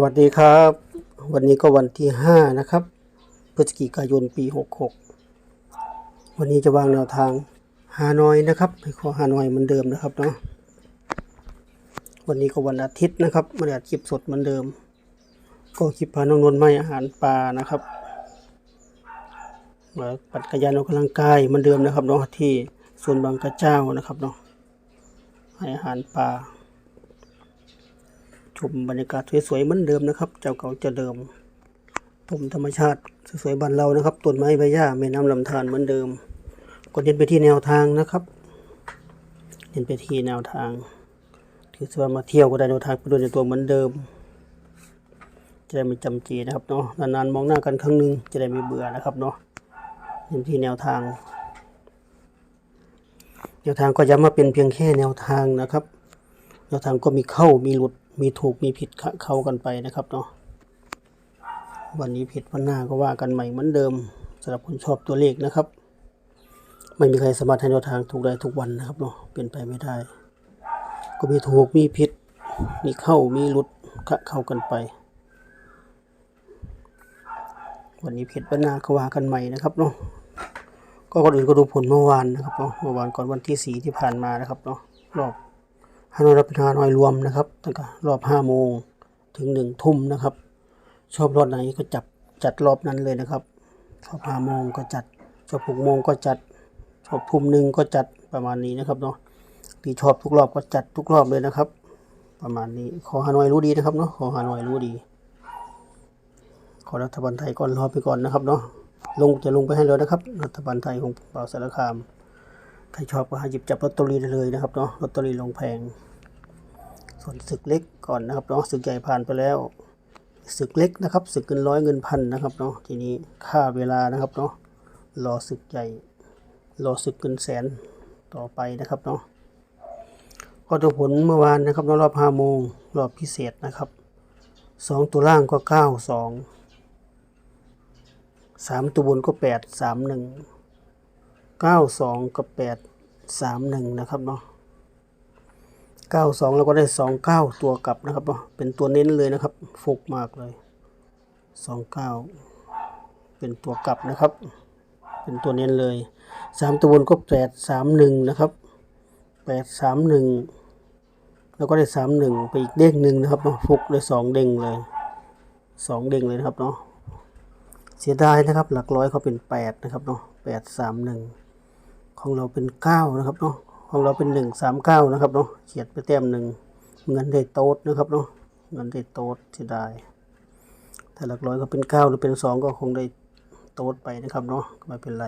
วัสดีครับ วันนี้ก็วันที่ห้านะครับ พฤศจิกายนปีหกหกวันนี้จะวางแนวทางฮานอยนะครับไปขอฮานอยเหมือนเดิมนะครับเนาะวันนี้ก็วันอาทิตย์นะครับม่ได้อัดคลิปสดเหมือนเดิม ก็คลิปพาน้องนนท์ไม่อาหารปลานะครับมาปั่นจักรยานออกกำลังกายเหมือนเดิมนะครับเนาะที่ส่วนบางกระเจ้านะครับเนาะให้อาหารปลา ชมบรรยากาศสวยๆเหมือนเดิมนะครับ เจ้าเก่าจ้าเดิมชมธรรมชาติสวยๆบ้านเรานะครับต้นไม้ใบหญ้าแม่น้ำลำธารเหมือนเดิมก็เน้นไปที่แนวทางนะครับเน้นไปที่แนวทางถือว่ามาเที่ยวก็ได้แนวทางไปด้วยในตัวเหมือนเดิม จะได้ไม่จำเจนะครับเนาะนานๆมองหน้ากันครั้งหนึงจะได้ไม่เบื่อนะครับเนาะเน้นที่แนวทางแนวทางก็ย้ำว่าเป็นเพียงแค่แนวทางนะครับ แนวทางก็มีเข้ามีหลุด มีถูกมีผิดเข้ากันไปนะครับเนาะวันนี้ผิดวันหน้าก็ว่ากันใหม่เหมือนเดิมสำหรับคนชอบตัวเลขนะครับ ไม่มีใครสามารถให้แนวทางถูกได้ทุกวันนะครับเนาะเป็นไปไม่ได้ ก็มีถูกมีผิด มีเข้ามีหลุดเข้ากันไป วันนี้ผิดวันหน้าก็ว่ากันใหม่นะครับเนาะก็ก่อนอื่นก็ดูผลเมื่อวานนะครับเนาะเมื่อวานก่อนวันที่สี่ที่ผ่านมานะครับเนาะรอบ ฮานอยรับป็นฮานอยรวมนะครับตั้งแต่รอบห้าโมงถึงหนึ่งทุ่มนะครับ ชอบรอบไหนก็จับจัดรอบนั้นเลยนะครับ ชอบห้าโมงก็จัด ชอบหกโมงก็จัด ชอบทุ่มหนึ่งก็จัดประมาณนี้นะครับเนาะที่ชอบทุกรอบก็จัดทุกรอบเลยนะครับ ประมาณนี้ขอฮานอยรู้ดีนะครับเนาะขอฮานอยรู้ดี ขอรัฐบาลไทยก่อนรอไปก่อนนะครับเนาะลงจะลงไปให้เลยนะครับ รัฐบาลไทยของเป่าสารคาม ใครชอบก็หยิบจับลอตเตอรี่ได้เลยนะครับเนาะลอตเตอรี่ลงแพง ส่วนศึกเล็กก่อนนะครับเนาะศึกใหญ่ผ่านไปแล้วศึกเล็กนะครับศึกเงินร้อยเงินพันนะครับเนาะทีนี้ค่าเวลานะครับเนาะรอศึกใหญ่รอศึกเงินแสนต่อไปนะครับเนาะก็ตัวผลเมื่อวานนะครับเนาะรอบห้าโมงรอบพิเศษนะครับสองตัวล่างก็เก้าสองสามตัวบนก็แปดสามหนึ่งเก้าสองกับแปด สามหนึ่งนะครับเนาะเก้าสองแล้วก็ได้สองเก้าตัวกลับนะครับเนาะเป็นตัวเน้นเลยนะครับฟุกมากเลยสองเก้าเป็นตัวกลับนะครับ เป็นตัวเน้นเลยสามตัวบนก็แปดสามหนึ่งนะครับแปดสามหนึ่งแล้วก็ได้สามหนึ่งไปอีกเด้งหนึ่งนะครับเนาะฟุกเลยสองเด้งเลยสองเด้งเลยนะครับเนาะเสียดายนะครับ หลักร้อยเขาเป็นแปดนะครับเนาะแปดสามหนึ่ง ของเราเป็นเก้านะครับเนาะของเราเป็นหนึ่งสามเก้านะครับเนาะเฉียดไปแต้มหนึ่งเงินได้โต๊ดนะครับเนาะเงินได้โต๊ดเสียดายถ้าหลักร้อยก็เป็นเก้าหรือเป็นสองก็คงได้โต๊ดไปนะครับเนาะไม่เป็นไร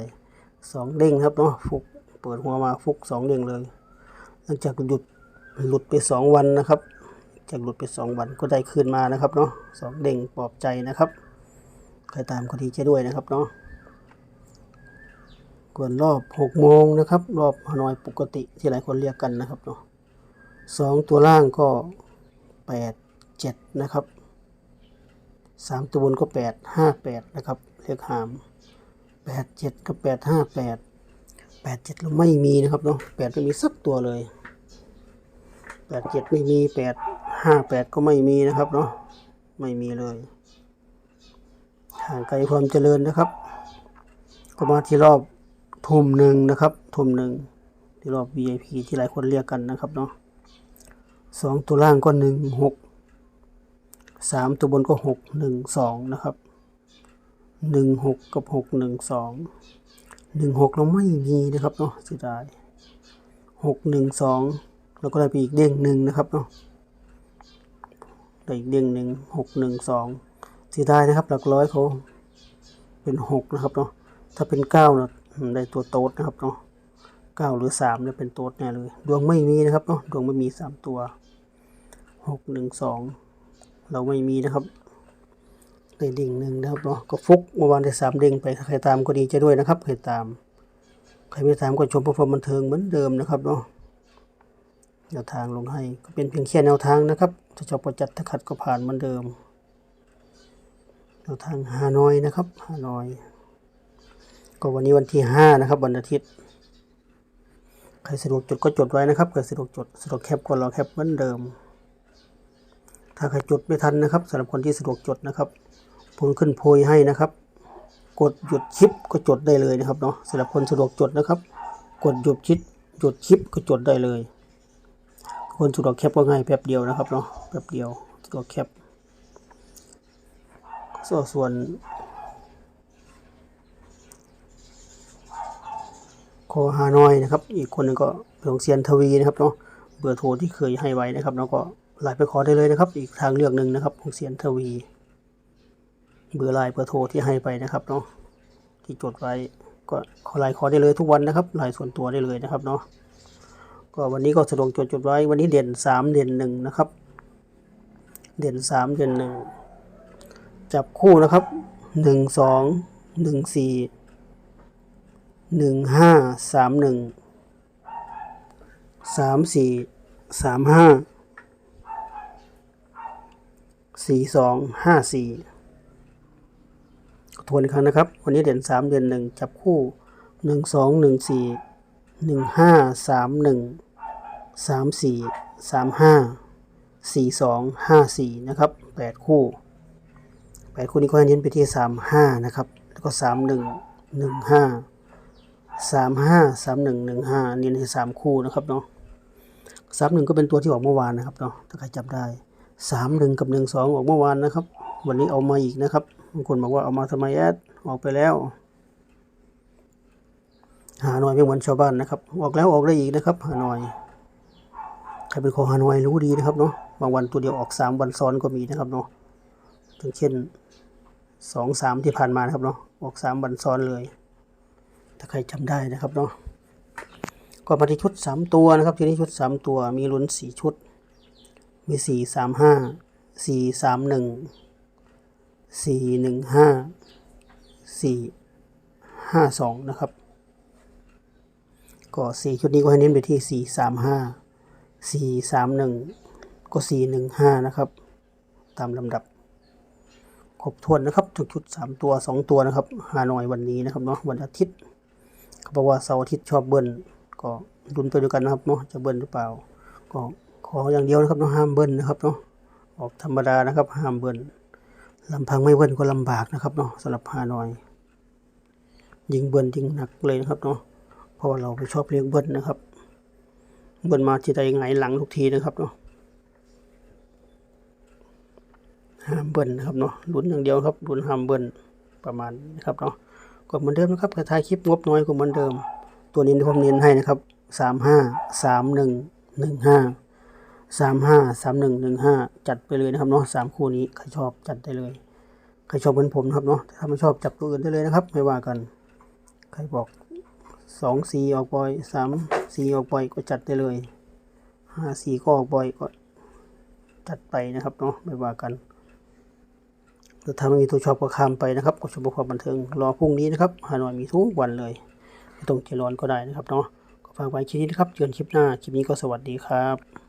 สองเด้งครับเนาะฟุกเปิดหัวมาฟุกสองเด้งเลย หลังจากหยุดหลุดไปสองวันนะครับ จากหลุดไปสองวันก็ได้คืนมานะครับเนาะสองเด้งปลอบใจนะครับใครตามก็ดีใจด้วยนะครับเนาะ กวนรอบหกโมงนะครับ รอบฮานอยปกติที่หลายคนเรียกกันนะครับเนาะสองตัวล่างก็แปดเจ็ดนะครับสามตัวบนก็แปดห้าแปดนะครับเรียกหามแปดเจ็ดกับแปดห้าแปดแปดเจ็ดเราไม่มีนะครับเนาะแปดไม่มีสักตัวเลยแปดเจ็ดไม่มีแปดห้าแปดก็ไม่มีนะครับเนาะไม่มีเลยห่างไกลความเจริญนะครับ ก็มาที่รอบ ทุ่มหนึ่งนะครับ ทุ่มหนึ่งที่รอบ VIP ที่หลายคนเรียกกันนะครับเนาะสองตัวล่างก็หนึ่งหกสามตัวบนก็หกหนึ่งสองนะครับหนึ่งหกกับหกหนึ่งสองหนึ่งหกเราไม่มีนะครับเนาะเสียดายหกหนึ่งสองแล้วก็ได้ไปอีกเด้งหนึ่งนะครับเนาะได้อีกเด้งหนึ่งหกหนึ่งสองเสียดายนะครับ หลักร้อยเขาเป็นหกนะครับเนาะถ้าเป็นเก้าเนาะ ได้ตัวโต๊ดนะครับเนาะเก้าหรือสามเนี่ยเป็นโต๊ดแน่เลย ดวงไม่มีนะครับเนาะดวงไม่มีสามตัวหกหนึ่งสองเราไม่มีนะครับได้ดิ่งหนึ่งนะครับเนาะก็ฟุกเมื่อวานได้สามเด้งไปใครตามก็ดีใจด้วยนะครับใครตาม ใครไม่ตามก็ชมประฟอร์มบันเทิงเหมือนเดิมนะครับเนาะแนวทางลงให้ก็เป็นเพียงแค่แนวทางนะครับถ้าชอบประจัดถ้าขัดก็ผ่านเหมือนเดิมแนวทางฮานอยนะครับฮานอย ก็วันนี้วันที่ห้านะครับวันอาทิตย์ ใครสะดวกจดก็จดไว้นะครับใครสะดวกจดสะดวกแคปก็รอแคปเหมือนเดิม ถ้าใครจดไม่ทันนะครับสำหรับคนที่สะดวกจดนะครับผมขึ้นโพยให้นะครับ กดหยุดคลิปก็จดได้เลยนะครับเนาะสำหรับคนสะดวกจดนะครับ กดหยุดคลิปหยุดคลิปก็จดได้เลย คนสะดวกแคปก็ง่ายแป๊บเดียวนะครับเนาะแป๊บเดียวสะดวกแคปส่วน ส่วนโคฮานอยนะครับ อีกคนหนึงก็หลงเซียนทวีนะครับเนาะเบอร์โทรที่เคยให้ไว้นะครับแล้วก็ไลน์ไปขอได้เลยนะครับ อีกทางเลือกหนึ่งนะครับของเซียนทวี เบอร์ไลน์เบอร์โทรที่ให้ไปนะครับเนาะที่จดไว้ก็ขอไลน์ขอได้เลยทุกวันนะครับไลน์ส่วนตัวได้เลยนะครับเนาะก็วันนี้ก็สะดวกจดจดไว้วันนี้เด่นสามเด่นหนึ่งนะครับ เด่นสามเด่นหนึ่งจับคู่นะครับหนึ่งสอง หนึ่งห้าสามหนึ่งสามสี่สามห้าสี่สองห้าสี่ทวนอีกครั้งนะครับ วันนี้เด่นสามเด่นหนึ่งจับคู่หนึ่งสองหนึ่งสี่หนึ่งห้าสามหนึ่งสามสี่สามห้าสี่สองห้าสี่นะครับแปดคู่แปดคู่นี้ก็ให้เน้นไปที่สามห้านะครับ แล้วก็สามหนึ่งหนึ่งห้า สามห้าสามหนึ่งหนึ่งห้าเน้นที่สามคู่นะครับเนาะสามหนึ่งก็เป็นตัวที่ออกเมื่อวานนะครับเนาะถ้าใครจำได้สามหนึ่งกับหนึ่งสองออกเมื่อวานนะครับ วันนี้เอามาอีกนะครับบางคนบอกว่าเอามาทำไมแอดออกไปแล้ว หาหน่อยไม่เหมือนชาวบ้านนะครับ ออกแล้วออกได้อีกนะครับหาหน่อยใครเป็นของหาหน่อยรู้ดีนะครับเนาะบางวันตัวเดียวออกสามวันซ้อนก็มีนะครับเนาะอย่างเช่นสองสามที่ผ่านมานะครับเนาะออกสามวันซ้อนเลย ถ้าใครจำได้นะครับเนาะก็มาที่ชุดสามตัวนะครับ ทีนี้ชุดสามตัวมีลุ้นสี่ชุด มีสี่สามห้าสี่สามหนึ่งสี่หนึ่งห้าสี่ห้าสองนะครับ ก็สี่ชุดนี้ก็ให้เน้นไปที่สี่สามห้าสี่สามหนึ่งก็สี่หนึ่งห้านะครับ ตามลำดับ ครบถ้วนนะครับ ทุกชุดสามตัวสองตัวนะครับฮานอยวันนี้นะครับเนาะวันอาทิตย์ เขาบอกว่าเสาร์อาทิตย์ชอบเบิ้ลก็ดุนไปด้วยกันนะครับเนาะจะเบิ้ลหรือเปล่า ก็ขออย่างเดียวนะครับเนาะห้ามเบิ้ลนะครับเนาะออกธรรมดานะครับ ห้ามเบิ้ลลำพังไม่เบิ้ลก็ลำบากนะครับเนาะสำหรับฮานอยยิงเบิ้ลยิงหนักเลยนะครับเนาะเพราะว่าเราไม่ชอบเลี้ยงเบิ้ลนะครับ เบิ้ลมาทีใดไงายหลังทุกทีนะครับเนาะห้ามเบิ้ลนะครับเนาะลุ้นอย่างเดียวครับลุ้นห้ามเบิ้ลประมาณนะครับเนาะ ก็เหมือนเดิมนะครับกระทายคลิปงบน้อยก็เหมือนเดิม ตัวนี้ผมเน้นให้นะครับสามห้าสามหนึ่งหนึ่งห้าสามห้าสามหนึ่งหนึ่งห้าจัดไปเลยนะครับเนาะสามคู่นี้ใครชอบจัดได้เลยใครชอบเหมือนผมนะครับเนาะถ้าไม่ชอบจับตัวอื่นได้เลยนะครับ ไม่ว่ากันใครบอกสองสี่ออกบ่อยสามสี่ออกบ่อยก็จัดได้เลยห้าสี่ก็ออกบ่อยก็จัดไปนะครับเนาะไม่ว่ากัน หรือถ้าไม่มีตัวชอบก็ข้ามไปนะครับก็ชมความบันเทิงรอพรุ่งนี้นะครับฮานอยมีทุกวันเลยไม่ต้องใจร้อนก็ได้นะครับเนาะก็ฝากไว้คลิปนี้นะครับเจอกันคลิปหน้าคลิปนี้ก็สวัสดีครับ